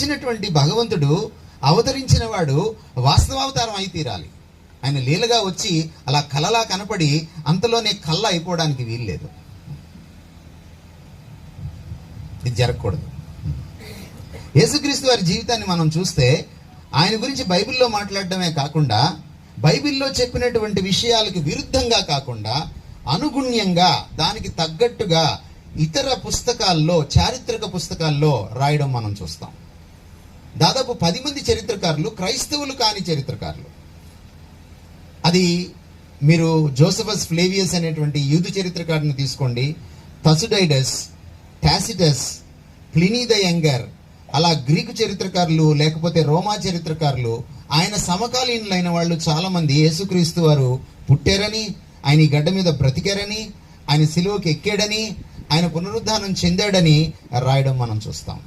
వచ్చినటువంటి భగవంతుడు అవతరించిన వాడు వాస్తవావతారం అయి తీరాలి. ఆయన లీలగా వచ్చి అలా కలలా కనపడి అంతలోనే కళ్ళ అయిపోవడానికి వీల్లేదు. ఇది జరగకూడదు. యేసుక్రీస్తు వారి జీవితాన్ని మనం చూస్తే ఆయన గురించి బైబిల్లో మాట్లాడడమే కాకుండా బైబిల్లో చెప్పినటువంటి విషయాలకు విరుద్ధంగా కాకుండా అనుగుణ్యంగా దానికి తగ్గట్టుగా ఇతర పుస్తకాల్లో చారిత్రక పుస్తకాల్లో రాయడం మనం చూస్తాం. దాదాపు పది మంది చరిత్రకారులు క్రైస్తవులు కాని చరిత్రకారులు. అది మీరు జోసఫస్ ఫ్లేవియస్ అనేటువంటి యూదు చరిత్రకారుని తీసుకోండి. Thucydides Tacitus Pliny the younger అలా గ్రీకు చరిత్రకారులు లేకపోతే రోమా చరిత్రకారులు ఆయన సమకాలీనులైన వాళ్ళు చాలామంది. యేసుక్రీస్తు వారు పుట్టారని ఆయన ఈ గడ్డ మీద బ్రతికారని ఆయన సిలువకి ఎక్కాడని ఆయన పునరుద్ధానం చెందాడని రాయడం మనం చూస్తాం.